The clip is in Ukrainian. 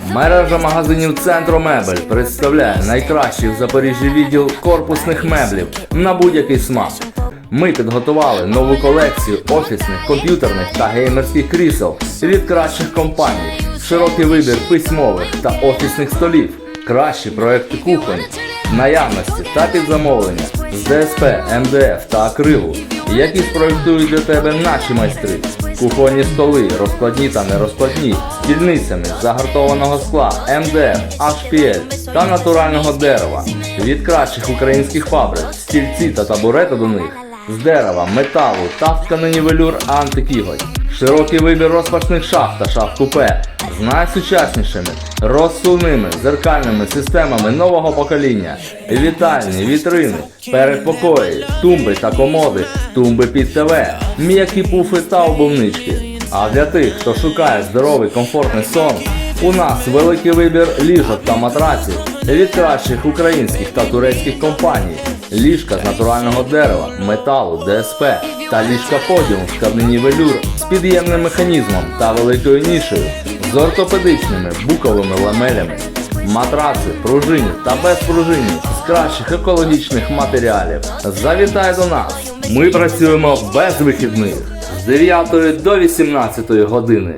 Мережа магазинів Центро Мебель представляє найкращий в Запоріжжі відділ корпусних меблів на будь-який смак. Ми підготували нову колекцію офісних, комп'ютерних та геймерських крісел від кращих компаній, широкий вибір письмових та офісних столів, кращі проекти кухонь, наявності та під замовлення з ДСП, МДФ та акрилу, які спроектують для тебе наші майстри. Кухонні столи, розкладні та нерозкладні, з дільницями загартованого скла, МДФ, HPL та натурального дерева. Від кращих українських фабрик, стільці та табурети до них, з дерева, металу та в тканині велюр антикіготь. Широкий вибір розпашних шаф та шаф купе з найсучаснішими розсувними зеркальними системами нового покоління, вітальні, вітрини, передпокої, тумби та комоди, тумби під ТВ, м'які пуфи та обувнички. А для тих, хто шукає здоровий комфортний сон, у нас великий вибір ліжок та матраців від кращих українських та турецьких компаній, ліжка з натурального дерева, металу, ДСП та ліжка подіум в тканині велюр з під'ємним механізмом та великою нішею, з ортопедичними буковими ламелями, матраци, пружині та безпружинні з кращих екологічних матеріалів. Завітай до нас! Ми працюємо без вихідних з 9 до 18 години.